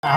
જય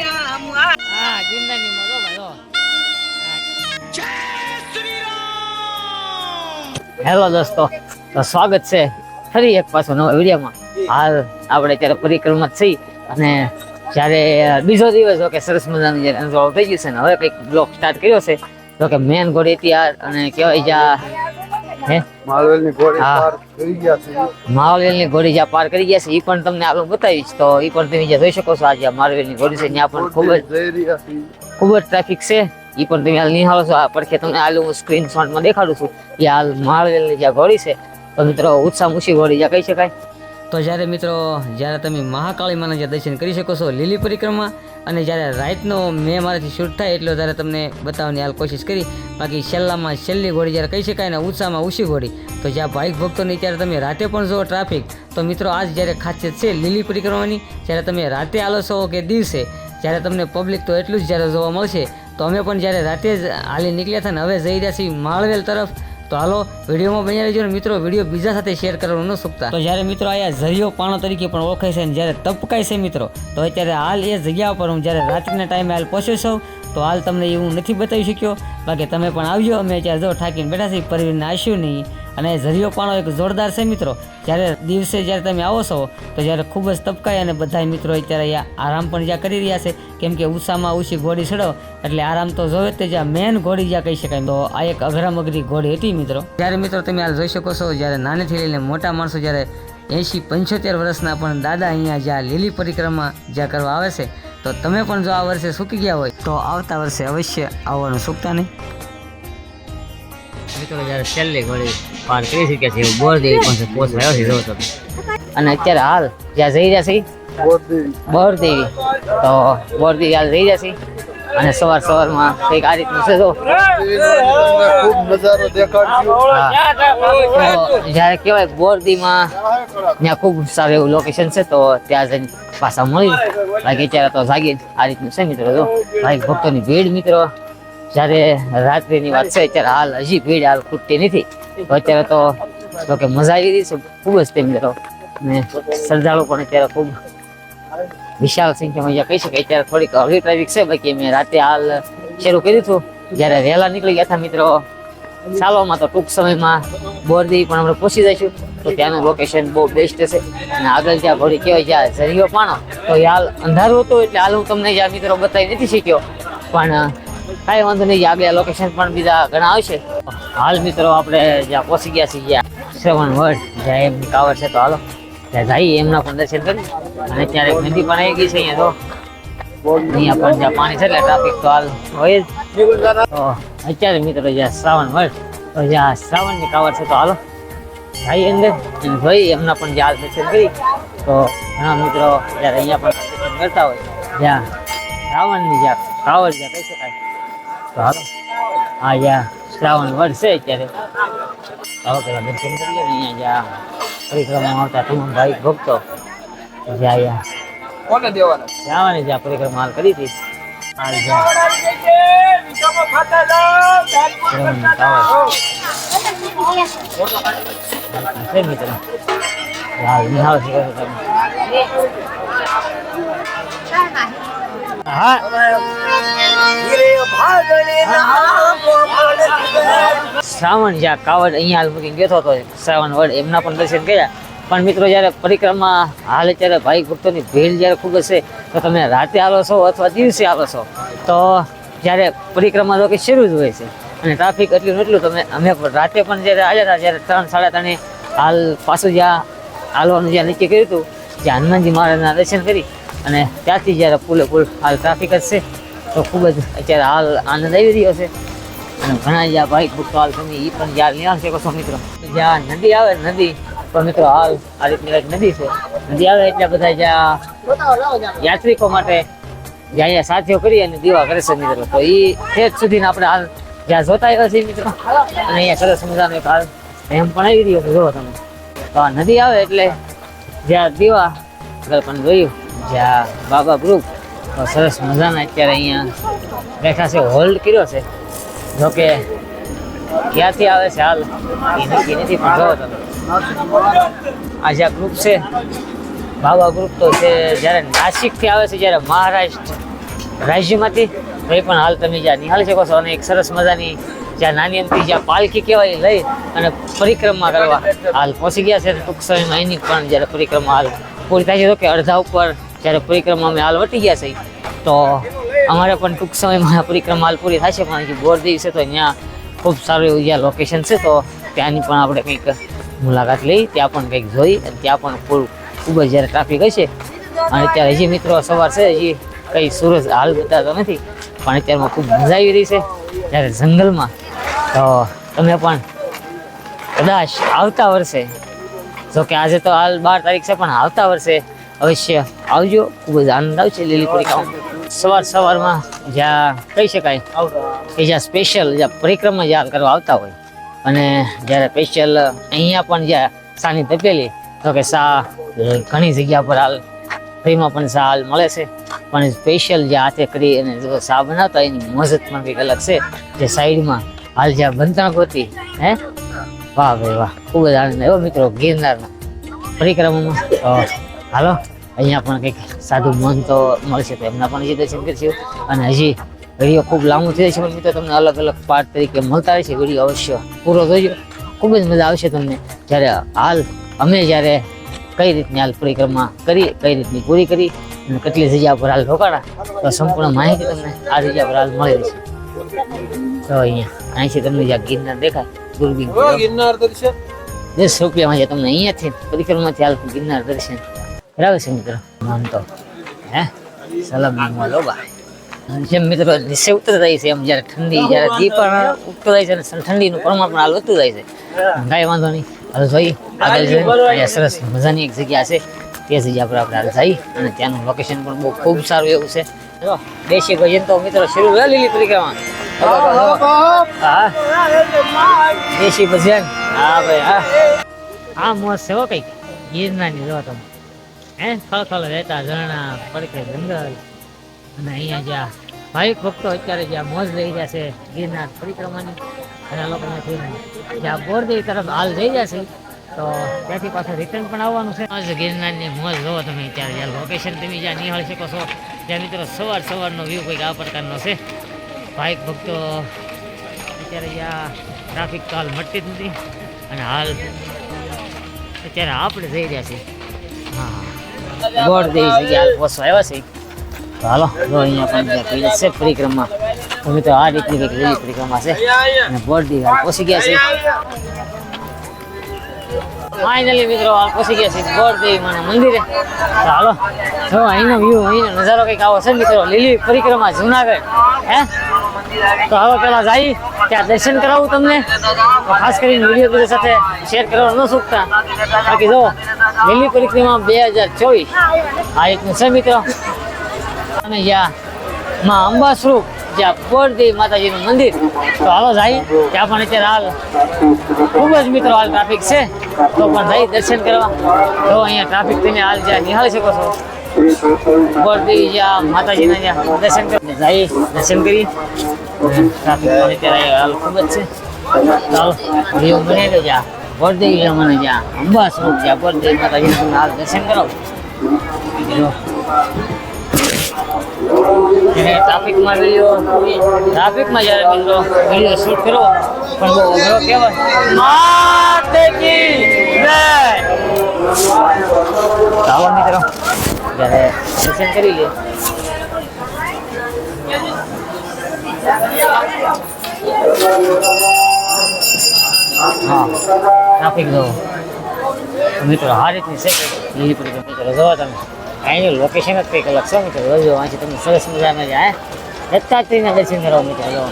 રામ. હા હેલો દોસ્તો તો સ્વાગત છે ફરી એક પાછો નવા વિડીયોમાં. હાલ આપણે અત્યારે પરિક્રમા થઈ અને જ્યારે બીજો દિવસ જો કે સરસ મજાનું જ્યારે અનુભવ થઈ ગયું છે ને હવે કંઈક બ્લોગ સ્ટાર્ટ કર્યો છે તો કે મેન ઘોડી ત્યાં અને કહેવાય જ્યાં હે? માલવેલની ઘોડી હા. પાર કરી ગયા છે. માવલેલની ઘોડી જ્યાં પાર કરી ગયા છે એ પણ તમને આગળ બતાવીશ તો એ પણ તમે જ્યાં જોઈ શકો છો આ જ્યાં મારવેલની ઘોડી છે ત્યાં પણ ખૂબ જ જઈ રહ્યા છે. ખૂબ જ ટ્રાફિક છે એ પણ તમે હાલ નિહાળો છો આ પડખે તમને હાલ હું સ્ક્રીનશોટમાં દેખાડું છું એ હાલ માળવેલની જ્યાં ઘોડી છે તો મિત્રો ઉત્સાહ ઊંચી ઘોડી જ્યાં કહી શકાય. તો જ્યારે મિત્રો, જ્યારે તમે મહાકાળી માના જ્યાં દર્શન કરી શકો છો લીલી પરિક્રમા, અને જ્યારે રાતનો મેં મારાથી શૂટ થાય એટલો ત્યારે તમને બતાવવાની હાલ કોશિશ કરી. બાકી છેલ્લામાં છેલ્લી ઘોડી જ્યારે કહી શકાય ને ઉત્સાહમાં ઊંચી ઘોડી, તો જ્યાં બાઇક ભક્તોની ત્યારે તમે રાતે પણ જુઓ ટ્રાફિક તો મિત્રો આજ જ્યારે ખાસિયત છે લીલી પરિક્રમાની, જ્યારે તમે રાતે આલો છો કે દિવસે, જ્યારે તમને પબ્લિક તો એટલું જ જ્યારે જોવા મળશે, તો અમે પણ જ્યારે રાતે જ હાલી નીકળ્યા હતા ને, હવે જઈ રહ્યા છીએ માળવેલ તરફ તો હાલો, વિડીયોમાં બની રહેજો મિત્રો. વીડિયો બીજા સાથે શેર કરવાનું ન ચૂકતા તો જ્યારે મિત્રો અહીંયા ઝરિયો પાણો તરીકે પણ ઓળખાય છે અને જ્યારે તપકાય છે મિત્રો, તો અત્યારે હાલ એ જગ્યા પર હું જ્યારે રાત્રિના ટાઈમે હાલ પહોંચ્યો છું. તો હાલ તમને એવું નથી બતાવી શક્યો. બાકી તમે પણ આવજો. અમે અત્યારે જો ઠાકીને બેઠા છીએ પરવીનને આશ્યું નહીં. અને ઝરિયો પાણો એક જોરદાર છે મિત્રો. જ્યારે દિવસે જ્યારે તમે આવો છો, તો જ્યારે ખૂબ જ તપકાય અને બધા મિત્રો અત્યારે આરામ પણ જ્યાં કરી રહ્યા છે. કેમ કે ઉષામાં ઉછી ઘોડી ચડો, એટલે આરામ તો જોવે તે જ્યાં મેન ઘોડી જ્યાં કહી શકાય. તો આ એક અઘરામગરી ઘોડી હતી મિત્રો. જ્યારે મિત્રો તમે હાલ જોઈ શકો છો, જ્યારે નાનેથી લઈને મોટા માણસો જ્યારે એંશી પંચોતેર વર્ષના પણ દાદા અહીંયા જ્યાં લીલી પરિક્રમા જ્યાં કરવા આવે છે, તો તમે પણ જો આ વર્ષે સૂકી ગયા હોય, તો આવતા વર્ષે અવશ્ય આવવાનું સૂકતા નહીં. મિત્રો જ્યારે છેલ્લી ઘોડી પાર કરી છે બોર પાસે પોચ આવ્યો છે જોવો તમે અને અત્યારે હાલ જ્યાં જઈ રહ્યા છે ગોડી તો બોર હાલ જઈ રહ્યા છે અને સવાર સવારમાં કંઈક આ રીતનું છે. તો જ્યારે કહેવાય બોરદીમાં ત્યાં ખૂબ સારું એવું લોકેશન છે તો ત્યાં જઈને પાછા મળી. બાકી અત્યારે તો જાગી આ રીતનું છે મિત્રો જો. ભાઈ ભક્તોની ભીડ મિત્રો. જ્યારે રાત્રિની વાત છે અત્યારે હાલ હજી ભીડ હાલ ખૂટતી નથી. અત્યારે તો તો કે મજા આવી રહી છે, ખૂબ જ તેમ મિત્રો અને શ્રદ્ધાળુ પણ અત્યારે ખૂબ વિશાળ સંખ્યામાં અહીંયા કહી શકાય. અત્યારે થોડીક અઘરી ટ્રાફિક છે, બાકી મેં રાતે હાલ શરૂ કર્યું હતું. જ્યારે વહેલા નીકળી ગયા હતા મિત્રો ચાલોમાં તો ટૂંક સમયમાં બોરદી પણ આપણે પહોંચી જઈશું. તો ત્યાંનું લોકેશન બહુ બેસ્ટ છે. અને આગળ જ્યાં ઘોડી કહેવાય, જ્યાં ઝરિયો પાણો, તો હાલ અંધારું હતું, એટલે હાલ હું તમને જ્યાં મિત્રો બતાવી નથી શક્યો. પણ કાંઈ વાંધો નહીં, આગળ લોકેશન પણ બીજા ઘણા આવશે. હાલ મિત્રો આપણે જ્યાં પહોંચી ગયા છીએ, જ્યાં શ્રવણ વડ, જ્યાં એમની કાવડ છે, તો હાલો. ત્યાં જઈએ, એમના પણ દર્શન કરી. અને ત્યારે નદી પણ આવી ગઈ છે અહીંયા તો અહીંયા પણ જ્યાં પાણી છે ટ્રાફિક તો હાલ હોય જ. અત્યારે મિત્રો જ્યાં શ્રાવણ વર્ડ તો જ્યાં શ્રાવણની કાવડ છે, તો હાલો. ભાઈ અંદર અને ભાઈ એમના પણ જ્યાં દર્શન કરી. તો ઘણા મિત્રો જ્યારે અહીંયા પણ દર્શન કરતા હોય જ્યાં શ્રાવણની જ્યાં કાવડ જ્યાં કહી શકાય. હાલો. શ્રાવણ વર્ષે છે અત્યારે. હવે પેલા દર્શન કરી લઈએ અહીંયા જ્યાં પરિક્રમા આવતા તમામ ભાઈ ભક્તો. જ્યાં અહીંયા કોને દેવાના? જવાની જ્યાં પરિક્રમા હાલ કરી હતી. હાલ મિત્રો હાલ નિહાળ છે તમે હા. શ્રાવણ જ્યાં કાવડ અહીંયા હાલ મૂકીને બેઠો હતો, શ્રાવણ વડ એમના પણ દર્શન કર્યા. પણ મિત્રો, જ્યારે પરિક્રમા હાલ અત્યારે ભાઈ ભક્તોની ભીડ જ્યારે ખૂબ હશે, તો તમે રાતે આવો છો અથવા દિવસે આવો છો? તો જ્યારે પરિક્રમા તો કે શરૂ જ હોય છે. અને ટ્રાફિક એટલું એટલું તમે અમે રાતે પણ જ્યારે આવ્યા હતા જ્યારે ત્રણ સાડા ત્રણે હાલ પાછું જ્યાં હાલવાનું જ્યાં નક્કી કર્યું હતું જે હનુમાનજી મહારાજના દર્શન કરી અને ત્યાંથી જ્યારે પુલે પુલ હાલ ટ્રાફિક જ છે તો ખૂબ જ અત્યારે હાલ આનંદ આવી રહ્યો છે. અને ઘણા જ્યાં બાઇક ભક્તો હાલ તમે એ પણ જ્યાં નિહાળ શકો મિત્રો? જ્યાં નદી આવે, નદી. તો મિત્રો હાલ આ રીતની એક નદી છે. નદી આવે એટલે બધા જ્યાં યાત્રિકો માટે જ્યાં અહીંયા સાથીઓ કરી અને દીવા કરે છે મિત્રો. તો એ ઠેઠ સુધીને આપણે હાલ જ્યાં જોતા આવ્યા છીએ મિત્રો. અને અહીંયા સરસ મજાનો એક હાલ એમ પણ આવી રહ્યો જુઓ તમે. તો આ નદી આવે એટલે જ્યાં દીવા પણ જોયું. જ્યાં બાબા ગ્રુપ સરસ મજાના અત્યારે અહીંયા બેઠા છે. હોલ્ડ કર્યો છે. જોકે ક્યાંથી આવે છે હાલ? એ નક્કી નથી તમે. આ જે ગ્રુપ છે. બાબા ગ્રુપ તો છે, જ્યારે નાસિકથી આવે છે, જ્યારે મહારાષ્ટ્ર રાજ્યમાંથી, તો એ પણ હાલ તમે જ્યાં નિહાળી શકો છો. અને એક સરસ મજાની જ્યાં નાની અમથી જ્યાં પાલખી કહેવાય લઈ અને પરિક્રમા કરવા હાલ પહોંચી ગયા છે. ટૂંક સમયમાં એની પણ જ્યારે પરિક્રમા હાલ પૂરી થાય છે. તો કે અડધા ઉપર જ્યારે પરિક્રમા અમે હાલ વટી ગયા છે. તો અમારે પણ ટૂંક સમયમાં પરિક્રમા હાલ પૂરી થશે પણ હજી બોર દિવસે તો ત્યાં ખૂબ સારું એવું જ્યાં લોકેશન છે, તો ત્યાંની પણ આપણે કંઈક મુલાકાત લઈ, ત્યાં પણ કંઈક જોઈ, અને ત્યાં પણ ફૂલ ખૂબ જ જ્યારે ટ્રાફિક હશે, અને અત્યારે હજી મિત્રો સવાર છે, હજી કંઈ સૂરજ હાલ બતાવતો નથી, પણ અત્યારમાં ખૂબ મજા આવી રહી છે, જ્યારે જંગલમાં. તો તમે પણ કદાચ આવતા વર્ષે જો કે આજે તો હાલ બાર તારીખ છે, પણ આવતા વર્ષે અવશ્ય આવજો. ખૂબ જ આનંદ આવશે લીલીપુરી ખાવા સવાર સવારમાં જ્યાં કહી શકાય કે જ્યાં સ્પેશિયલ જ્યાં પરિક્રમા જ્યાં કરવા આવતા હોય, અને જ્યારે સ્પેશિયલ અહીંયા પણ જ્યાં સાની તપેલી તો કે સા ઘણી જગ્યા પર હાલ ફ્રીમાં પણ સા હાલ મળે છે. પણ સ્પેશિયલ જે હાથે કરી અને સા બનાવતા એની મજત પણ કંઈક અલગ છે. જે સાઈડમાં હાલ જ્યાં બનતા ગોતી, હે? વાહ ભાઈ વાહ, ખૂબ જ આનંદ આવ્યો મિત્રો ગિરનારના પરિક્રમામાં. હાલો અહીંયા પણ કંઈક સાધુ તો મળશે તો એમના પણ જે દર્શન છે. અને હજી વીડિયો ખૂબ લાંબો થઈ જશે પણ મિત્રો તમને અલગ અલગ પાર્ટ તરીકે મળતા રહેશે વીડિયો અવશ્ય પૂરો જોજો. ખૂબ જ મજા આવશે તમને. જ્યારે હાલ અમે જ્યારે કઈ રીતની હાલ પરિક્રમા કરી કઈ રીતની પૂરી કરી અને કેટલી જગ્યા પર હાલ રોકાણા તો સંપૂર્ણ માહિતી તમને આ જગ્યા પર હાલ મળી રહેશે. તો અહીંયા અહીંથી તમને જ્યાં ગિરનાર દેખાય દૂરબીન ગિરનાર દર્શન. દસ રૂપિયામાં છે તમને અહીંયાથી પરિક્રમાથી હાલ ગિરનાર દર્શન કરાવે છે મિત્રો? મન તો. હે? સલામ લો ભાઈ. જેમ મિત્રો નીચે ઉતરતા જાય છે, એમ જ્યારે ઠંડી, જ્યારે દી પણ ઉગતો જાય છે ઠંડીનું પ્રમાણ પણ હાલ વધતું જાય છે. કાંઈ વાંધો નહીં. હાલ જોઈ આગળ જઈને અહીંયા સરસ મજાની એક જગ્યા છે. તે જગ્યા પર આપણે હાલ જઈ અને ત્યાંનું લોકેશન પણ બહુ ખૂબ સારું એવું છે. જો દેશી ભજન તો મિત્રો શરૂ રહે લીલી પરિક્રમા હા. દેશી ભજન. હા, ભાઈ, હા. આ મોજ છે હો કંઈક. ગિરનારની જો તમે. હે સ્થળ રહેતા ઝરણા, પડખે જંગલ, અને અહીંયા જ્યાં ભાવિક ભક્તો અત્યારે જ્યાં મોજ લઈ જશે ગિરનાર પરિક્રમાની, ઘણા લોકોને થઈને જ્યાં બોરદેવ તરફ હાલ જઈ જશે તો ત્યાંથી પાછું રિટર્ન પણ આવવાનું છે. આજ ગિરનારની મોજ જોવો તમે અત્યારે. જ્યાં લોકેશન તમે જ્યાં નિહાળી શકો છો, ત્યાં મિત્રો સવાર સવારનો વ્યૂ કંઈક આ પ્રકારનો છે. ભાવિક ભક્તો અત્યારે જ્યાં ટ્રાફિક તો હાલ મળતી જ નથી, અને હાલ અત્યારે આપણે જઈ રહ્યા છીએ. હા. ગોળ દેવી જગ્યા પહોંચવા આવ્યા છે. તો હાલો, જો અહીંયા પણ કઈ છે પરિક્રમા. તો મિત્રો આ રીતની કંઈક લીલી પરિક્રમા છે. અને બોર્ડ દેવી પહોંચી ગયા છે. ફાઇનલી મિત્રો, હાલ પહોંચી ગયા છે. બોર્ડ દેવી માના મંદિરે. તો હાલો, જો અહીંનો વ્યૂ અહીંનો નજારો કંઈક આવો છે મિત્રો. લીલી પરિક્રમા જુનાગઢ. હે? તો હવે પેલા જઈ ત્યાં દર્શન કરાવું તમને. ખાસ કરીને વીડિયો તમારી સાથે શેર કરવા ન ચૂકતા બાકી જો લીલી પરિક્રમા બે હજાર ચોવીસ. આ એક છે મિત્રો. અને જ્યાં માં અંબા સ્વરૂપ જ્યાં બોરદેવી માતાજીનું મંદિર. તો હાલો જાય, ત્યાં પણ અત્યારે હાલ ખૂબ જ મિત્રો હાલ ટ્રાફિક છે. તો પણ જઈ દર્શન કરવા. તો અહીંયા ટ્રાફિક તમે હાલ જ્યાં નિહાળી શકો છો. માતાજીના જ્યાં દર્શન કરી જઈ દર્શન કરી ખૂબ જ છે. ચાલો વીડિયો બને તો મને જ્યાં અંબા સ્વરૂપ જ્યાં હાલ દર્શન કરો ટ્રાફિકમાં વીડિયો ટ્રાફિકમાં જ્યારે મિત્રો વીડિયો શૂટ પણ બહુ કહેવાય. માતેજી જ્યારે દર્શન કરી લે. હા, ટ્રાફિક જો મિત્રો, આ રીતની છે. લીલી પડી મિત્રો જોવો તમે. અહીંનું લોકેશન જ કંઈક અલગ છે, મિત્રો. જોજો વાંચી તમને સરસ મજાના જાય દત્તાત્રેયના દર્શન કરવા મિત્રો જો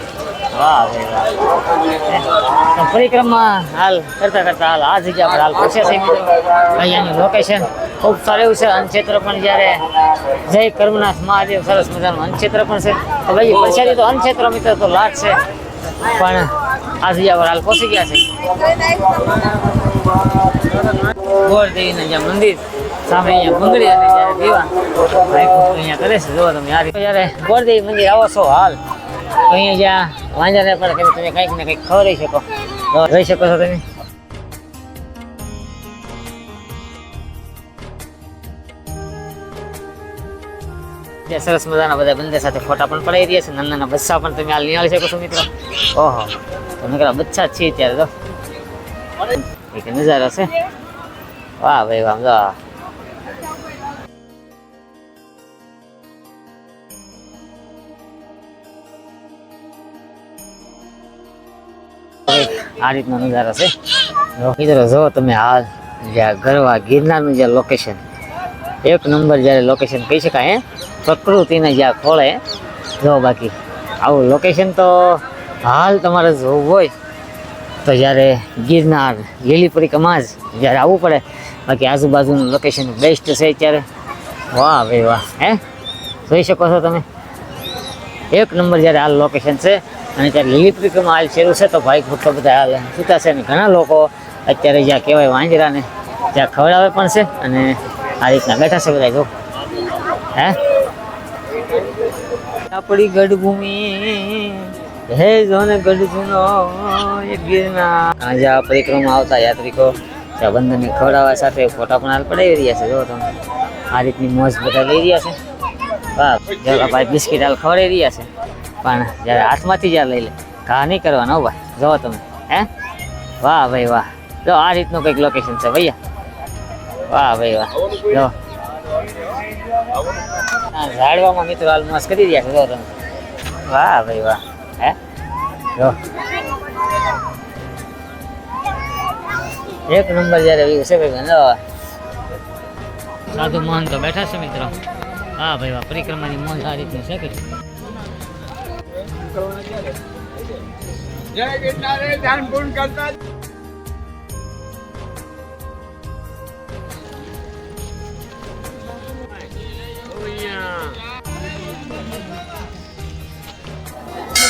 વાહ પરિક્રમા હાલ, કરતા કરતા હાલ, આ જગ્યા પર હાલ પહોંચ્યા છે અહીંયાનું લોકેશન ખૂબ સારું એવું છે. અન્નક્ષેત્ર પણ જ્યારે જય કર્મનાથ મહાદેવ સરસ મજાનું અન્નક્ષેત્ર પણ છે. તો ભાઈ પ્રસાદી તો અન્નક્ષેત્ર મિત્ર તો લાટ છે. પણ આ જગ્યા પર હાલ પહોંચી ગયા છે ગોળદેવીના જ્યાં મંદિર, સામે અહીંયા ગુંદડી અને જ્યારે દીવા અહીંયા કરે છે. જો તમે આ રીતે. જ્યારે ગોળદેવી મંદિર આવો છો હાલ અહીંયા જ્યાં વાંજાને પડે, તમે તમે કંઈક ને કંઈક ખવડાવી શકો. જોઈ શકો છો તમે. સરસ મજાના બધા બંદર સાથે ફોટા પણ પડાવી રહ્યા છે, નાના નાના બચ્ચા પણ તમે હાલ નિહાળી શકો છો મિત્રો. ઓહો, તમે નકરા બચ્ચા છીએ ત્યારે તો. એક નજારો છે. વાહ ભાઈ વાહ. આ રીતનો નજારો છે. મિત્રો, જો તમે હાલ જ્યાં ગરવા ગિરનારનું જે લોકેશન એક નંબર જ્યારે લોકેશન કહી શકાય, હે? પ્રકૃતિને જ્યાં ખોળે, જો બાકી, આવું લોકેશન તો હાલ તમારે જોવું હોય, તો જ્યારે ગિરનાર લીલી પરિક્રમા જ જ્યારે આવવું પડે, બાકી આજુબાજુનું લોકેશન બેસ્ટ છે ત્યારે વાહ ભાઈ વાહ, હે? જોઈ શકો છો તમે. એક નંબર જ્યારે હાલ લોકેશન છે અને ત્યારે લીલી પરિક્રમા હાલ શરૂ છે તો ભાઈ ભક્તો બધા હાલ સૂતા છે અને ઘણા લોકો અત્યારે જ્યાં કહેવાય વાંજરાને ત્યાં ખવડાવે પણ છે અને આ રીતના બેઠા છે બધા જો. હે? આપણી ગઢભૂમિ હે જોને ગઢજુનો એ ગીરના આજે આ પરિક્રમા આવતા યાત્રિકો ત્યાં બંધનને ખવડાવવા સાથે ફોટા પણ હાલ પડાવી રહ્યા છે જો તમે. આ રીતની મોજ બધા લઈ રહ્યા છે. વાહ ભાઈ બિસ્કિટ હાલ ખવડાવી રહ્યા છે. પણ જ્યારે હાથમાંથી જ્યારે લઈ લે, ઘા નહીં કરવાનો ભાઈ. જો તમે, હે? વાહ ભાઈ વાહ. જો આ રીતનું કંઈક લોકેશન છે ભૈયા. વાહ ભાઈ વાહ. જો. ઝાડવામાં મિત્રો હાલ કરી રહ્યા છે, જો તમે. વાહ ભાઈ વાહ. હે? જો. એક નંબર જ્યારે વ્યૂ છે ભાઈ, જો. સાધુ મહંતો બેઠા છે મિત્રો. હા ભાઈ વાહ, પરિક્રમાની મોજ આ રીતની છે કે જય ગિરનારે ધ્યાન પૂર્ણ કરતા